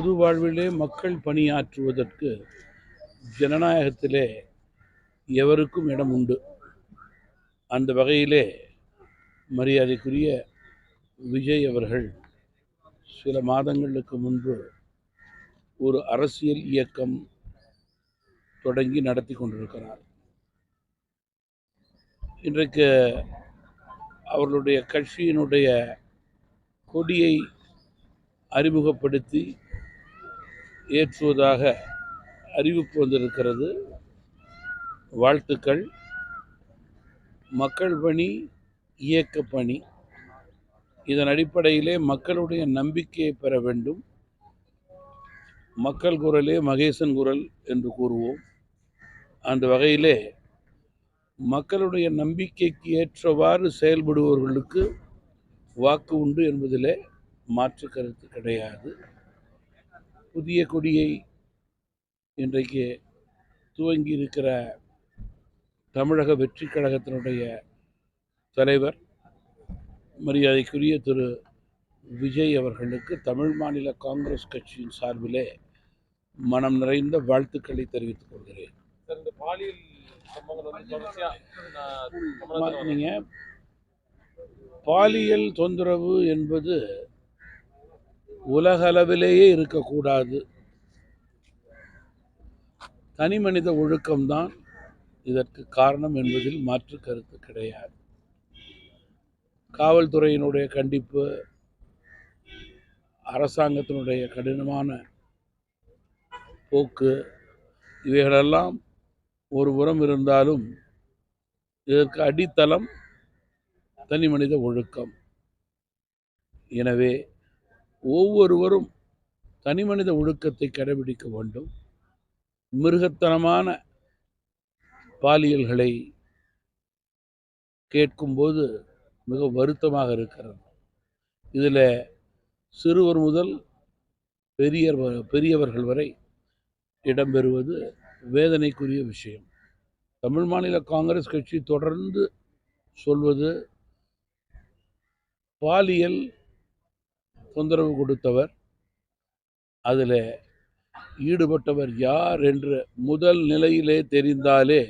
பொது வாழ்விலே மக்கள் பணியாற்றுவதற்கு ஜனநாயகத்திலே எவருக்கும் இடம் உண்டு. அந்த வகையிலே மரியாதைக்குரிய விஜய் அவர்கள் சில மாதங்களுக்கு முன்பு ஒரு அரசியல் இயக்கம் தொடங்கி நடத்தி கொண்டிருக்கிறார். இன்றைக்கு அவர்களுடைய கட்சியினுடைய கொடியை அறிமுகப்படுத்தி ஏற்றுவதாக அறிவிப்பு வந்திருக்கிறது. வாழ்த்துக்கள். மக்கள் பணி இயக்க பணி. இதன் அடிப்படையிலே மக்களுடைய நம்பிக்கையை பெற வேண்டும். மக்கள் குரலே மகேசன் குரல் என்று கூறுவோம். அந்த வகையிலே மக்களுடைய நம்பிக்கைக்கு ஏற்றவாறு செயல்படுபவர்களுக்கு வாக்கு உண்டு என்பதிலே மாற்று கருத்து கிடையாது. புதிய கொடியை இன்றைக்கு துவங்கி இருக்கிற தமிழக வெற்றி கழகத்தினுடைய தலைவர் மரியாதைக்குரிய திரு. விஜய் அவர்களுக்கு தமிழ் மாநில காங்கிரஸ் கட்சியின் சார்பிலே மனம் நிறைந்த வாழ்த்துக்களை தெரிவித்துக் கொள்கிறேன். நீங்கள் பாலியல் தொந்தரவு என்பது உலகளவிலேயே இருக்கக்கூடாது. தனி மனித ஒழுக்கம்தான் இதற்கு காரணம் என்பதில் மாற்று கருத்து கிடையாது. காவல்துறையினுடைய கண்டிப்பு அரசாங்கத்தினுடைய கடினமான போக்கு இவைகளெல்லாம் ஒரு புறம் இருந்தாலும் இதற்கு அடித்தளம் தனி மனித ஒழுக்கம். எனவே ஒவ்வொருவரும் தனி மனித ஒழுக்கத்தை கடைபிடிக்க வேண்டும். மிருகத்தனமான பாலியல்களை கேட்கும்போது மிக வருத்தமாக இருக்கிறது. இதில் சிறுவர் முதல் பெரியர் பெரியவர்கள் வரை இடம்பெறுவது வேதனைக்குரிய விஷயம். தமிழ் மாநில காங்கிரஸ் கட்சி தொடர்ந்து சொல்வது பாலியல் தொந்தரவு கொடுத்தவர். அதில் ஈடுபட்டவர் யார் என்று முதல் நிலையிலே தெரிந்தாலே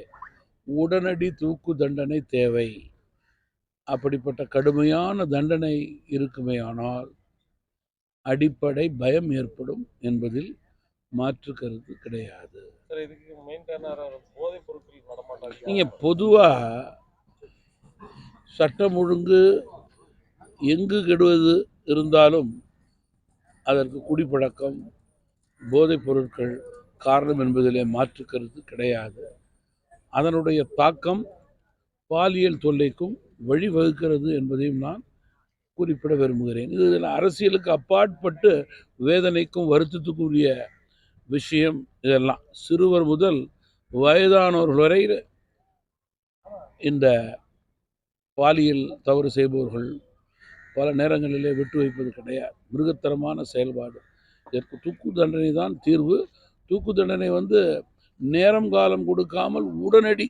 உடனடி தூக்கு தண்டனை தேவை. அப்படிப்பட்ட கடுமையான தண்டனை இருக்குமேயானால் அடிப்படை பயம் ஏற்படும் என்பதில் மாற்று கருத்து கிடையாது. நீங்கள் பொதுவாக சட்டம் ஒழுங்கு எங்கு கெடுவது? இருந்தாலும் அதற்கு குடிப்பழக்கம் போதைப் பொருட்கள் காரணம் என்பதிலே மாற்று கருத்து கிடையாது. அதனுடைய தாக்கம் பாலியல் தொல்லைக்கும் வழிவகுக்கிறது என்பதையும் நான் குறிப்பிட விரும்புகிறேன். இது இதில் அரசியலுக்கு அப்பாற்பட்டு வேதனைக்கும் வருத்தத்துக்குரிய விஷயம் இதெல்லாம். சிறுவர் முதல் வயதானவர்கள் வரை இந்த பாலியல் தவறு செய்பவர்கள் பல நேரங்களிலே விட்டு வைப்பது கிடையாது. மிருகத்தரமான செயல்பாடு. இதற்கு தூக்கு தண்டனை தான் தீர்வு. தூக்கு தண்டனை வந்து நேரம் காலம் கொடுக்காமல் உடனடி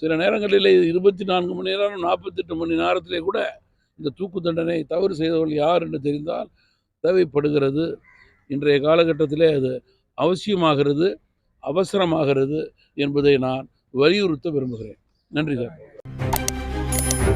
சில நேரங்களிலே இருபத்தி நான்கு மணி நேரம் நாற்பத்தெட்டு மணி நேரத்திலே கூட இந்த தூக்கு தண்டனை தவறு செய்தவர்கள் யார் என்று தெரிந்தால் தேவைப்படுகிறது. இன்றைய காலகட்டத்திலே அது அவசியமாகிறது அவசரமாகிறது என்பதை நான் வலியுறுத்த விரும்புகிறேன். நன்றி சார்.